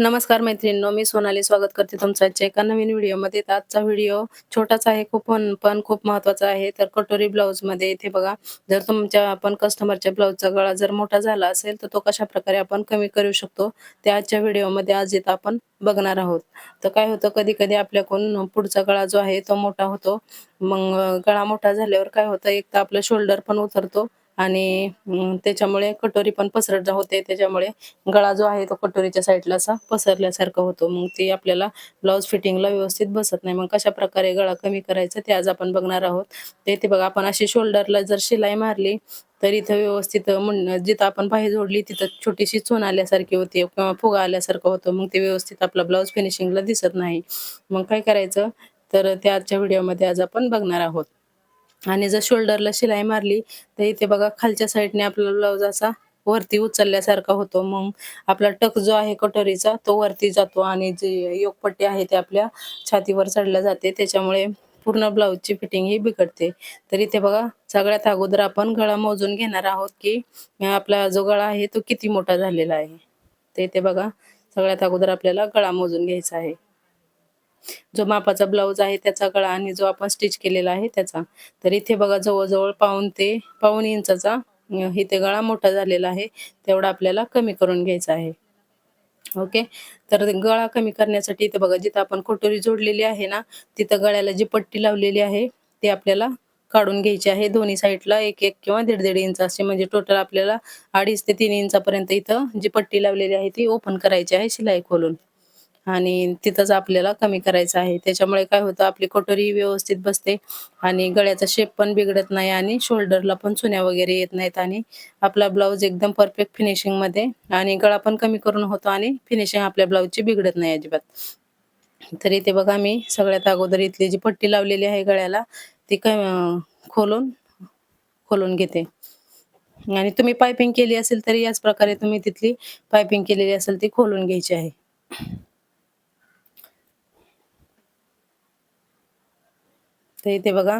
नमस्कार मैत्रिणींनो मी सोनाली स्वागत करते तुमचं आजच्या एका नवीन व्हिडिओमध्ये. तर आजचा व्हिडिओ छोटासा आहे खूप पण पण खूप महत्त्वाचा आहे. तर कटोरी ब्लाऊजमध्ये इथे बघा जर तुमच्या आपण कस्टमरच्या ब्लाऊजचा गळा जर मोठा झाला असेल तर तो कशा प्रकारे आपण कमी करू शकतो ते आजच्या व्हिडिओमध्ये आज इथं आपण बघणार आहोत. तर काय होतं कधी कधी आपल्याकडून पुढचा गळा जो आहे तो मोठा होतो. मग गळा मोठा झाल्यावर काय होतं एक तर आपलं शोल्डर पण उतरतो आणि त्याच्यामुळे कटोरी पण पसरट होते. त्याच्यामुळे गळा जो आहे तो कटोरीच्या साईडला असा पसरल्यासारखा होतो. मग ते आपल्याला ब्लाऊज फिटिंगला व्यवस्थित बसत नाही. मग कशा प्रकारे गळा कमी करायचा ते आज आपण बघणार आहोत. ते ते बघा आपण अशी शोल्डरला जर शिलाई मारली तर इथं व्यवस्थित म्हण जिथं आपण पाय जोडली तिथं छोटीशी चून आल्यासारखी होती किंवा फुगा आल्यासारखं होतं. मग ते व्यवस्थित आपला ब्लाऊज फिनिशिंगला दिसत नाही. मग काय करायचं? तर ते आजच्या व्हिडिओमध्ये आज आपण बघणार आहोत. आणि जर शोल्डरला शिलाई मारली तर इथे बघा खालच्या साईडने आपला ब्लाऊज असा वरती उचलल्यासारखा होतो. मग आपला टक जो आहे कटोरीचा तो वरती जातो आणि जी योगपट्टी आहे ते आपल्या छातीवर चढल्या जाते. त्याच्यामुळे पूर्ण ब्लाऊजची फिटिंग ही बिघडते. तर इथे बघा सगळ्यात अगोदर आपण गळा मोजून घेणार आहोत की आपला जो गळा आहे तो किती मोठा झालेला आहे. तर इथे बघा सगळ्यात अगोदर आपल्याला गळा मोजून घ्यायचा आहे. जो मापाचा ब्लाऊज आहे त्याचा गळा आणि जो आपण स्टिच केलेला आहे त्याचा. तर इथे बघा जवळजवळ पाऊन ते पाऊन इंचाचा इथे गळा मोठा झालेला आहे तेवढा आपल्याला कमी करून घ्यायचा आहे. ओके? तर गळा कमी करण्यासाठी इथे बघा जिथं आपण कटोरी जोडलेली आहे ना तिथं गळ्याला जी पट्टी लावलेली आहे ती आपल्याला काढून घ्यायची आहे. दोन्ही साईडला एक एक किंवा दीड दीड इंच असे म्हणजे टोटल आपल्याला अडीच ते तीन इंचापर्यंत इथं जी पट्टी लावलेली आहे ती ओपन करायची आहे शिलाई खोलून. आणि तिथंच आपल्याला कमी करायचं आहे. त्याच्यामुळे काय होतं आपली कटोरी व्यवस्थित बसते आणि गळ्याचा शेप पण बिघडत नाही आणि शोल्डरला पण चुन्या वगैरे येत नाहीत आणि आपला ब्लाऊज एकदम परफेक्ट फिनिशिंगमध्ये आणि गळा पण कमी करून होतो आणि फिनिशिंग आपल्या ब्लाऊजची बिघडत नाही अजिबात. तर इथे बघा मी सगळ्यात अगोदर इथली जी पट्टी लावलेली आहे गळ्याला ती क खोलून खोलून घेते. आणि तुम्ही पायपिंग केली असेल तरी याच प्रकारे तुम्ही तिथली पायपिंग केलेली असेल ती खोलून घ्यायची आहे. तर इथे बघा.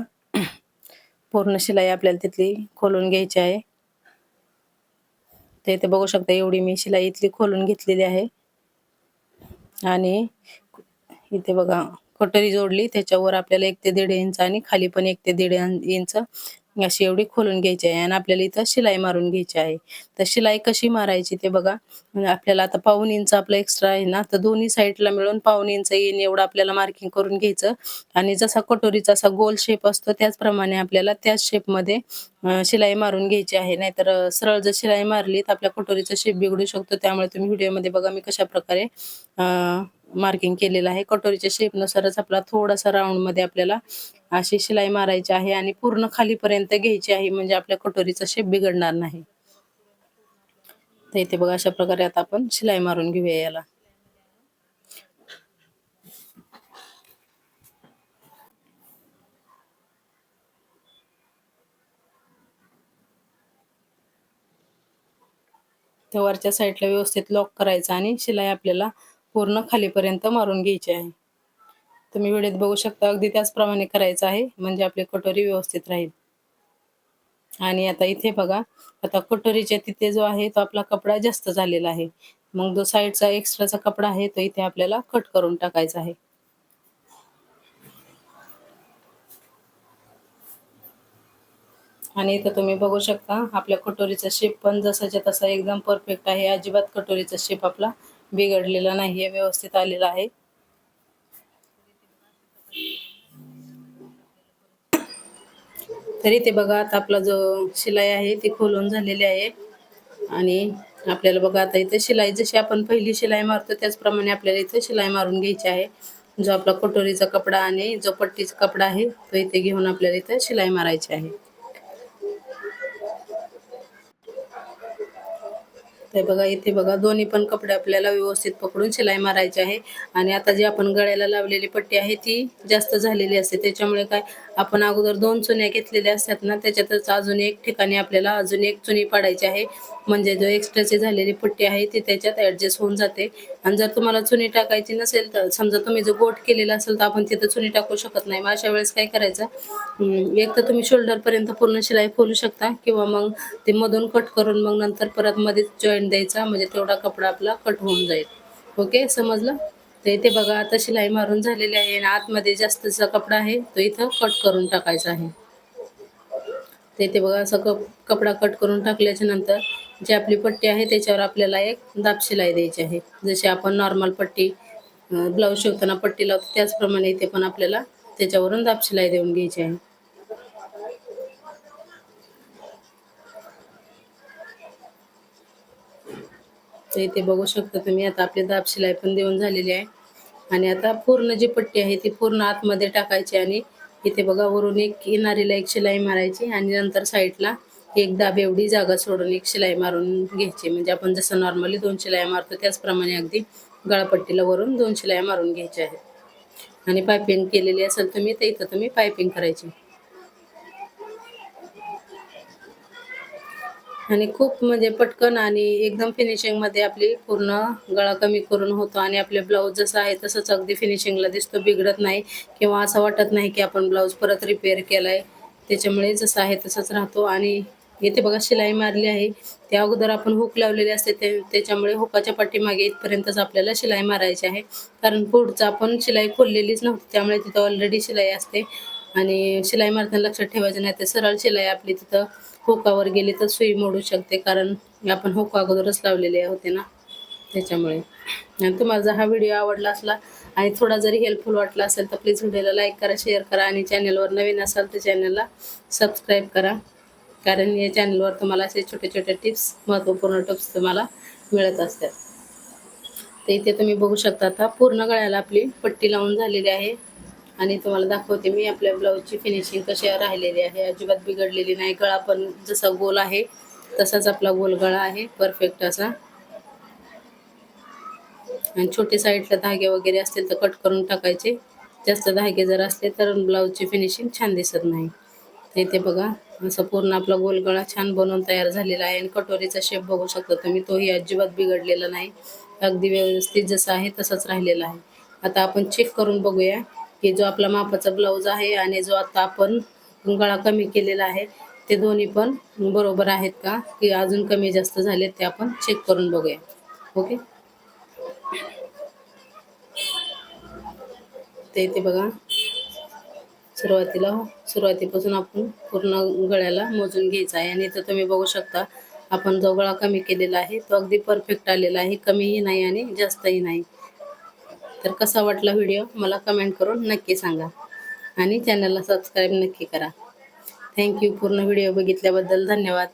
पूर्ण शिलाई आपल्याला तिथली खोलून घ्यायची आहे. तर इथे बघू शकता एवढी मी शिलाई इथली खोलून घेतलेली आहे. आणि इथे बघा कटोरी जोडली. त्याच्यावर आपल्याला एक ते दीड इंच आणि खाली पण एक ते दीड इंच अशी एवढी खोलून घ्यायची आहे आणि आपल्याला इथं शिलाई मारून घ्यायची आहे. तर शिलाई कशी मारायची ते बघा. म्हणजे आपल्याला आता पाऊन इंच आपलं एक्स्ट्रा आहे ना तर दोन्ही साईडला मिळून पाऊन इंच येईन एवढं आपल्याला मार्किंग करून घ्यायचं. आणि जसा कटोरीचा असा गोल शेप असतो त्याचप्रमाणे आपल्याला त्याच शेपमध्ये शिलाई मारून घ्यायची आहे. नाहीतर सरळ जर शिलाई मारली तर आपल्या कटोरीचा शेप बिघडू शकतो. त्यामुळे तुम्ही व्हिडिओमध्ये बघा मी कशा प्रकारे मार्किंग केलेलं आहे. कटोरीच्या शेपनुसारच आपला थोडासा राऊंडमध्ये आपल्याला अशी शिलाई मारायची आहे आणि पूर्ण खालीपर्यंत घ्यायची आहे म्हणजे आपल्या कटोरीचा शेप बिघडणार नाही. तर इथे बघा अशा प्रकारे आता आपण शिलाई मारून घेऊया याला. तर वरच्या साईडला व्यवस्थित लॉक करायचा आणि शिलाई आपल्याला पूर्ण खालीपर्यंत मारून घ्यायची आहे. तुम्ही वेळेत बघू शकता अगदी त्याचप्रमाणे करायचं आहे म्हणजे आपली कटोरी व्यवस्थित राहील. आणि आता इथे बघा आता कटोरीच्या तिथे जो आहे तो आपला कपडा जास्त झालेला आहे. मग जो साईडचा एक्स्ट्राचा कपडा आहे तो इथे आपल्याला कट करून टाकायचा आहे. आणि इथं तुम्ही बघू शकता आपल्या कटोरीचा शेप पण जसाच्या तसा एकदम परफेक्ट आहे. अजिबात कटोरीचा शेप आपला बिघडलेला नाहीये व्यवस्थित आलेला आहे. तरी ते बघा आता आपला जो शिलाई आहे ती खोलून झालेली आहे. आणि आपल्याला बघा आता इथे शिलाई जशी आपण पहिली शिलाई मारतो त्याचप्रमाणे आपल्याला इथे शिलाई मारून घ्यायची आहे. जो आपला कटोरीचा कपडा आणि जो पट्टीचा कपडा आहे तो इथे घेऊन आपल्याला इथे शिलाई मारायची आहे. ते बघा इथे बघा दोन्ही पण कपडे आपल्याला व्यवस्थित पकडून शिलाई मारायची आहे. आणि आता जी आपण गळ्याला लावलेली पट्टी आहे ती जास्त झालेली असते. त्याच्यामुळे काय आपण अगोदर दोन चुन्या घेतलेल्या असतात ना त्याच्यातच अजून एक ठिकाणी आपल्याला अजून एक चुनी पाडायची आहे. म्हणजे जो एक्स्ट्राची झालेली पट्टी आहे ती त्याच्यात ॲडजस्ट होऊन जाते. आणि जर तुम्हाला चुनी टाकायची नसेल तर समजा तुम्ही जो गोट केलेला असेल तर आपण तिथं चुनी टाकू शकत नाही. मग अशा वेळेस काय करायचं? एक तर तुम्ही शोल्डर पर्यंत पूर्ण शिलाई खोलू शकता किंवा मग ते मधून कट करून मग नंतर परत मध्ये जॉईंट द्यायचा. म्हणजे तेवढा कपडा आपला कट होऊन जाईल. ओके समजलं? तर इथे बघा आता शिलाई मारून झालेली आहे आणि आतमध्ये जास्तचा कपडा आहे तो इथं कट करून टाकायचा आहे. तर इथे बघा असं कप कपडा कट करून टाकल्याच्या नंतर जी आपली पट्टी आहे त्याच्यावर आपल्याला एक दाब शिलाई द्यायची आहे. जशी आपण नॉर्मल पट्टी ब्लाऊज शिवताना पट्टी लावतो त्याचप्रमाणे इथे पण आपल्याला त्याच्यावरून दाब शिलाई देऊन घ्यायची आहे. तर इथे बघू शकता तुम्ही. आता आपली दाब शिलाई पण देऊन झालेली आहे. आणि आता पूर्ण जी पट्टी आहे ती पूर्ण आतमध्ये टाकायची आणि इथे बघा वरून एक किनारीला एक शिलाई मारायची आणि नंतर साईडला एक दाब एवढी जागा सोडून एक शिलाई मारून घ्यायची. म्हणजे आपण जसं नॉर्मली दोन शिलाई मारतो त्याचप्रमाणे अगदी गळापट्टीला वरून दोन शिलाई मारून घ्यायच्या आहेत आणि पायपिंग केलेली असेल तुम्ही तर इथं तुम्ही पायपिंग करायची. आणि खूप म्हणजे पटकन आणि एकदम फिनिशिंगमध्ये आपली पूर्ण गळा कमी करून होतो आणि आपले ब्लाऊज जसं आहे तसंच अगदी फिनिशिंगला दिसतो बिघडत नाही किंवा असं वाटत नाही की आपण ब्लाऊज परत रिपेअर केला आहे त्याच्यामुळे जसं आहे तसंच राहतो आणि इथे बघा शिलाई मारली आहे. त्या अगोदर आपण हुक लावलेली असते ते त्याच्यामुळे हुकाच्या पाठीमागे इथपर्यंतच आपल्याला शिलाई मारायची आहे. कारण पुढचं आपण शिलाई खोललेलीच नव्हती त्यामुळे तिथं ऑलरेडी शिलाई असते. आणि शिलाई मारताना लक्षात ठेवायचं नाही तर सरळ शिलाई आपली तिथं होकावर गेली तर सुई मोडू शकते कारण आपण होका अगोदरच लावलेले होते ना त्याच्यामुळे. आणि तुम्हाला जर हा व्हिडिओ आवडला असला आणि थोडा जरी हेल्पफुल वाटला असेल तर प्लीज व्हिडिओला लाईक करा शेअर करा आणि चॅनलवर नवीन असाल तर चॅनलला सबस्क्राईब करा. कारण या चॅनलवर तुम्हाला असे छोटे छोटे टिप्स महत्त्वपूर्ण टिप्स तुम्हाला मिळत असतात. तर इथे तुम्ही बघू शकता आता पूर्ण गळ्याला आपली पट्टी लावून झालेली आहे. आणि तुम्हाला दाखवते मी आपल्या ब्लाऊजची फिनिशिंग कशी राहिलेली आहे. अजिबात बिघडलेली नाही गळा पण जसा गोल आहे तसाच आपला गोल गळा आहे. परफेक्ट असा. आणि छोटे साईडला धागे वगैरे असतील तर कट करून टाकायचे. जास्त धागे जर असले तर ब्लाऊजची फिनिशिंग छान दिसत नाही. तर इथे बघा असं पूर्ण आपला गोल गळा छान बनवून तयार झालेला आहे. आणि कटोरीचा शेप बघू शकता तुम्ही तोही अजिबात बिघडलेला नाही. अगदी व्यवस्थित जसं आहे तसंच राहिलेला आहे. आता आपण चेक करून बघूया. की जो आपला मापाचा ब्लाऊज आहे आणि जो आता आपण गळा कमी केलेला आहे ते दोन्ही पण बरोबर आहेत का? की अजून कमी जास्त झालेत ते आपण चेक करून बघूया. ओके ते इथे बघा. सुरुवातीला हो. सुरुवातीपासून आपण पूर्ण गळ्याला मोजून घ्यायचं आहे. आणि इथं तुम्ही बघू शकता आपण जो गळा कमी केलेला आहे तो अगदी परफेक्ट आलेला आहे. कमीही नाही आणि जास्तही नाही. तर कसा वाटला व्हिडिओ मला कमेंट करून नक्की सांगा. आणि चॅनलला सबस्क्राईब नक्की करा. थँक्यू पूर्ण व्हिडिओ बघितल्याबद्दल धन्यवाद.